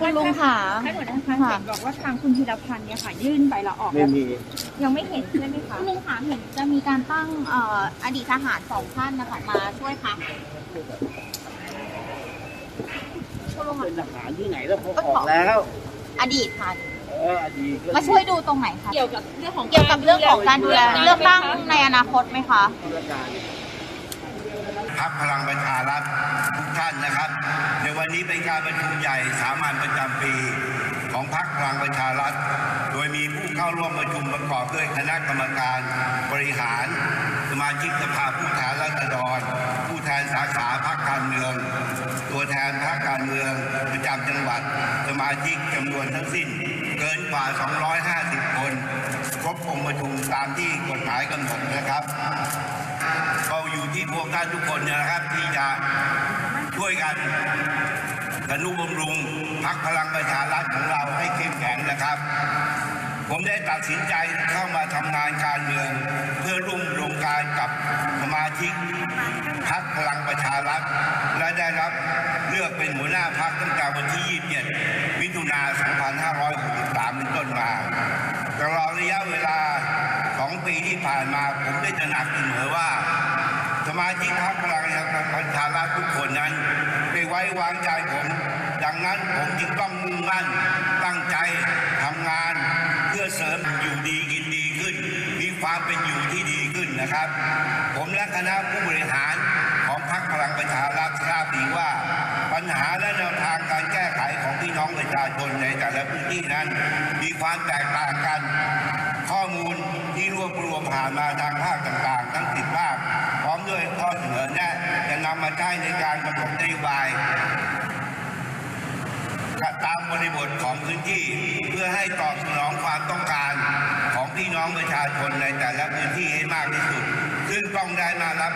คุณลุงค่ะให้หมดนะคะค่ะเห็นบอกว่าทางคุณธีรพันธ์เนี่ยค่ะยื่นใบลาออกไม่แล้วมี ยังไม่เห็นใช่ไหมคะคุณลุงถามเห็นจะมีการตั้งเอ่ออดีตทหารสองท่านนะคะมาช่วยพักคุณลุงเป็นทหารที่ไหนแล้วเขาก็อขออกแล้ว อดีตค่ะเอออดีตก็มาช่วยดูตรงไหนคะเกี่ยวกับเรื่องของเกี่ยวกับเรื่องของการดูแลเลือกตั้งในอนาคตไหมคะธุรการพักพลังประชารัฐทุกท่านนะครับใน วันนี้เป็นการประชุมใหญ่สามัญประจำปี ของพักพลังประชารัฐ โดยมีผู้เข้าร่วมประชุมประกอบด้วยคณะกรรมการบริหาร สมาชิกสภาผู้แทนราษฎร ผู้แทนสาขาพักการเมือง ตัวแทนพรรคการเมืองประจำจังหวัด สมาชิกจำนวนทั้งสิ้น เกินกว่า 250 คน ครบองค์ประชุมตามที่กฎหมายกำหนดนะครับก็อยู่ที่พวกท่านทุกคนนะครับที่จะ ช่วยกันทนุบำรุงพักพลังประชารัฐของเราให้เข้มแข็งนะครับ ผมได้ตัดสินใจเข้ามาทำงานการเมือง เพื่อร่วมโรงการกับสมาชิกพักพลังประชารัฐ และได้รับเลือกเป็นหัวหน้าพักตั้งแต่วันที่ 27 มิถุนา 2563 เป็นต้นมาตลอดระยะเวลาสองปีที่ผ่านมาผมได้ตระหนักเสมอว่า สมาชิกพรรคพลังประชารัฐทุกคนนั้นได้ไว้วางใจผม ดังนั้นผมจึงต้องมุ่งมั่นตั้งใจทำงาน เพื่อเสริมอยู่ดีกินดีขึ้น มีความเป็นอยู่ที่ดีขึ้นนะครับ ผมและคณะผู้บริหารของพรรคพลังประชารัฐทราบดีว่า ปัญหาและแนวทางการแก้ไขของพี่น้องประชาชนในแต่ละพื้นที่นั้น มีความแตกต่างกัน ข้อมูลที่รวบรวมผ่านมาทางภาคต่างๆ ทั้งสิบภาค พร้อมด้วยข้อเสนอแนำมาใช้ในการกำหนดนโยบายตามบริบทของพื้นที่เพื่อให้ตอบสนองความต้องการของพี่น้องประชาชนในแต่ละพื้นที่ให้มากที่สุด ซึ่งต้องได้มารับ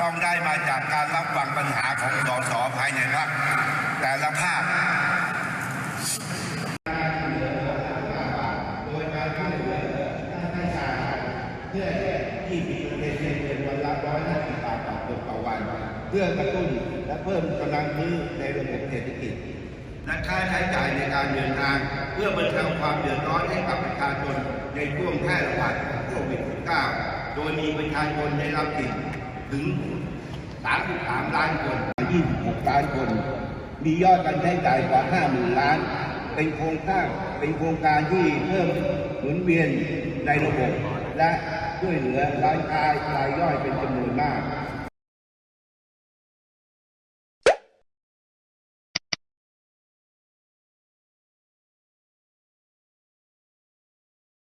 ต้องได้มาจากการรับฟังปัญหาของสสภายในพรรคแต่ละภาคโดยการช่วยเหลือค่าใช้จ่ายเพื่อที่มีเงินเดือนวันละร้อยห้าสิบบาทต่อคนต่อวัน พื่อกระตุ้นและเพิ่มกำลังซื้อในระบบเศรษฐกิจ และค่าใช้จ่ายในการเดินทาง เพื่อบรรเทาความเดือดร้อนให้กับประชาชนในช่วงแพร่ระบาดของโควิด -19 โดยมีประชาชนได้รับสิทธิ์ถึง 33 ล้านคน 26 ล้านคน มียอดการใช้จ่ายกว่า 50,000 ล้าน เป็นโครงสร้างเป็นโครงการที่เพิ่มหมุนเวียนในระบบ และช่วยเหลือร้านค้ารายย่อยเป็นจำนวนมาก